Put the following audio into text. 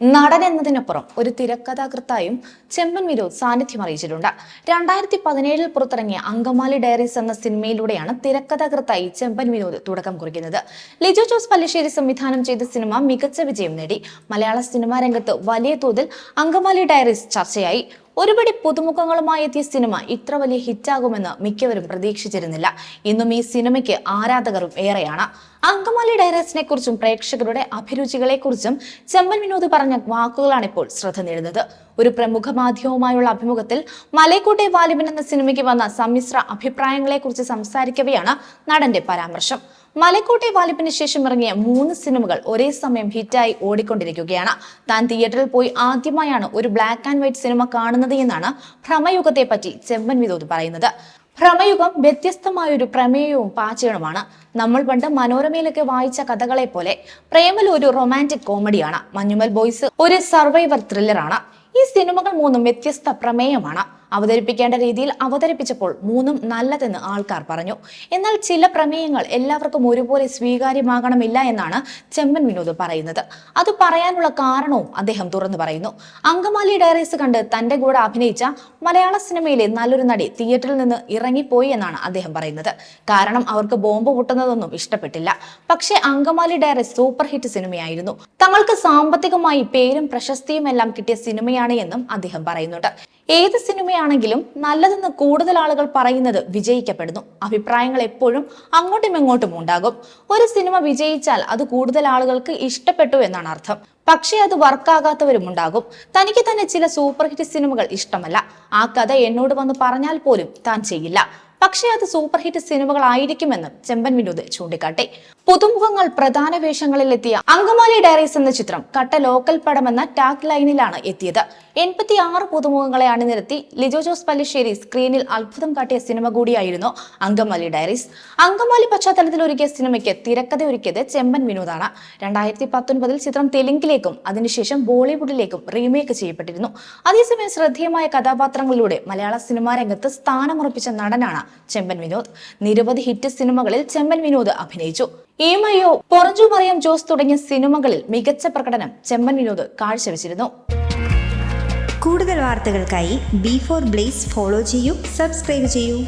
നടൻ എന്നതിനപ്പുറം ഒരു തിരക്കഥാകൃത്തായും ചെമ്പൻ വിനോദ് സാന്നിധ്യം അറിയിച്ചിട്ടുണ്ട്. രണ്ടായിരത്തി പതിനേഴിൽ പുറത്തിറങ്ങിയ അങ്കമാലി ഡയറീസ് എന്ന സിനിമയിലൂടെയാണ് തിരക്കഥാകൃത്തായി ചെമ്പൻ വിനോദ് തുടക്കം കുറിക്കുന്നത്. ലിജോ ജോസ് പല്ലിശ്ശേരി സംവിധാനം ചെയ്ത സിനിമ മികച്ച വിജയം നേടി. മലയാള സിനിമാ രംഗത്ത് വലിയ തോതിൽ അങ്കമാലി ഡയറീസ് ചർച്ചയായി. ഒരുപടി പുതുമുഖങ്ങളുമായി എത്തിയ സിനിമ ഇത്ര വലിയ ഹിറ്റാകുമെന്ന് മിക്കവരും പ്രതീക്ഷിച്ചിരുന്നില്ല. ഇന്നും ഈ സിനിമയ്ക്ക് ആരാധകരും ഏറെയാണ്. അങ്കമാലി ഡയറക്ടറിനെ കുറിച്ചും പ്രേക്ഷകരുടെ അഭിരുചികളെ കുറിച്ചും ചെമ്പൻ വിനോദ് പറഞ്ഞ വാക്കുകളാണ് ഇപ്പോൾ ശ്രദ്ധ നേടുന്നത്. ഒരു പ്രമുഖ മാധ്യമവുമായുള്ള അഭിമുഖത്തിൽ മലയക്കോട്ടെ വാലിബൻ എന്ന സിനിമയ്ക്ക് വന്ന സമ്മിശ്ര അഭിപ്രായങ്ങളെ കുറിച്ച് സംസാരിക്കവെയാണ് നടന്റെ പരാമർശം. മലക്കോട്ടെ വാലിപ്പിന് ശേഷം ഇറങ്ങിയ മൂന്ന് സിനിമകൾ ഒരേ സമയം ഹിറ്റായി ഓടിക്കൊണ്ടിരിക്കുകയാണ്. താൻ തിയേറ്ററിൽ പോയി ആദ്യമായാണ് ഒരു ബ്ലാക്ക് ആൻഡ് വൈറ്റ് സിനിമ കാണുന്നത് എന്നാണ് ഭ്രമയുഗത്തെ പറ്റി ചെമ്പൻ വിനോദ് പറയുന്നത്. ഭ്രമയുഗം വ്യത്യസ്തമായ ഒരു പ്രമേയവും പാചകവുമാണ്. നമ്മൾ പണ്ട് മനോരമയിലൊക്കെ വായിച്ച കഥകളെ പോലെ പ്രേമൽ ഒരു റൊമാന്റിക് കോമഡിയാണ് മഞ്ഞുമൽ ബോയ്സ് ഒരു സർവൈവർ ത്രില്ലറാണ് ഈ സിനിമകൾ മൂന്നും വ്യത്യസ്ത പ്രമേയമാണ്. അവതരിപ്പിക്കേണ്ട രീതിയിൽ അവതരിപ്പിച്ചപ്പോൾ മൂന്നും നല്ലതെന്ന് ആൾക്കാർ പറഞ്ഞു. എന്നാൽ ചില പ്രമേയങ്ങൾ എല്ലാവർക്കും ഒരുപോലെ സ്വീകാര്യമാകണമില്ല എന്നാണ് ചെമ്മൻ വിനോദ് പറയുന്നത്. അത് പറയാനുള്ള കാരണവും അദ്ദേഹം തുറന്നു പറയുന്നു. അങ്കമാലി ഡയറീസ് കണ്ട് തന്റെ കൂടെ അഭിനയിച്ച മലയാള സിനിമയിലെ നല്ലൊരു നടി തിയേറ്ററിൽ നിന്ന് ഇറങ്ങിപ്പോയി എന്നാണ് അദ്ദേഹം പറയുന്നത്. കാരണം അവർക്ക് ബോംബ് പൊട്ടുന്നതൊന്നും ഇഷ്ടപ്പെട്ടില്ല. പക്ഷേ അങ്കമാലി ഡയറീസ് സൂപ്പർ ഹിറ്റ് സിനിമയായിരുന്നു. തങ്ങൾക്ക് സാമ്പത്തികമായി പേരും പ്രശസ്തിയും എല്ലാം കിട്ടിയ സിനിമയാണ് എന്നും അദ്ദേഹം പറയുന്നുണ്ട്. ഏത് സിനിമയാണെങ്കിലും നല്ലതെന്ന് കൂടുതൽ ആളുകൾ പറയുന്നത് വിജയിക്കപ്പെടുന്നു. അഭിപ്രായങ്ങൾ എപ്പോഴും അങ്ങോട്ടും ഇങ്ങോട്ടും ഉണ്ടാകും. ഒരു സിനിമ വിജയിച്ചാൽ അത് കൂടുതൽ ആളുകൾക്ക് ഇഷ്ടപ്പെട്ടു എന്നാണ് അർത്ഥം. പക്ഷേ അത് വർക്കാകാത്തവരും ഉണ്ടാകും. തനിക്ക് തന്നെ ചില സൂപ്പർ ഹിറ്റ് സിനിമകൾ ഇഷ്ടമല്ല. ആ കഥ എന്നോട് വന്ന് പറഞ്ഞാൽ പോലും താൻ ചെയ്യില്ല. പക്ഷേ അത് സൂപ്പർ ഹിറ്റ് സിനിമകളായിരിക്കുമെന്നും ചെമ്പൻ വിനോദ് ചൂണ്ടിക്കാട്ടി. പുതുമുഖങ്ങൾ പ്രധാന വേഷങ്ങളിൽ എത്തിയ അങ്കമാലി ഡയറീസ് എന്ന ചിത്രം കട്ട ലോക്കൽ പടമെന്ന ടാഗ് ലൈനിലാണ് എത്തിയത്. എൺപത്തി ആറ് പുതുമുഖങ്ങളെ അണിനിരത്തി ലിജോ ജോസ് പല്ലിശ്ശേരി സ്ക്രീനിൽ അത്ഭുതം കാട്ടിയ സിനിമ കൂടിയായിരുന്നു അങ്കമാലി ഡയറീസ്. അങ്കമാലി പശ്ചാത്തലത്തിൽ ഒരുക്കിയ സിനിമയ്ക്ക് തിരക്കഥ ഒരുക്കിയത് ചെമ്പൻ വിനോദാണ്. രണ്ടായിരത്തി പത്തൊൻപതിൽ ചിത്രം തെലുങ്കിലേക്കും അതിനുശേഷം ബോളിവുഡിലേക്കും റീമേക്ക് ചെയ്യപ്പെട്ടിരുന്നു. അതേസമയം ശ്രദ്ധേയമായ കഥാപാത്രങ്ങളിലൂടെ മലയാള സിനിമാ രംഗത്ത് സ്ഥാനമുറപ്പിച്ച നടനാണ് ചെമ്പൻ വിനോദ്. നിരവധി ഹിറ്റ് സിനിമകളിൽ ചെമ്പൻ വിനോദ് അഭിനയിച്ചു. ഈമയോ പൊറഞ്ചു മറിയം ജോസ് തുടങ്ങിയ സിനിമകളിൽ മികച്ച പ്രകടനം ചെമ്പൻ വിനോദ് കാഴ്ചവെച്ചിരുന്നു. കൂടുതൽ വാർത്തകൾക്കായി ബി ഫോർ ബ്ലേസ് ഫോളോ ചെയ്യൂ സബ്സ്ക്രൈബ് ചെയ്യൂ.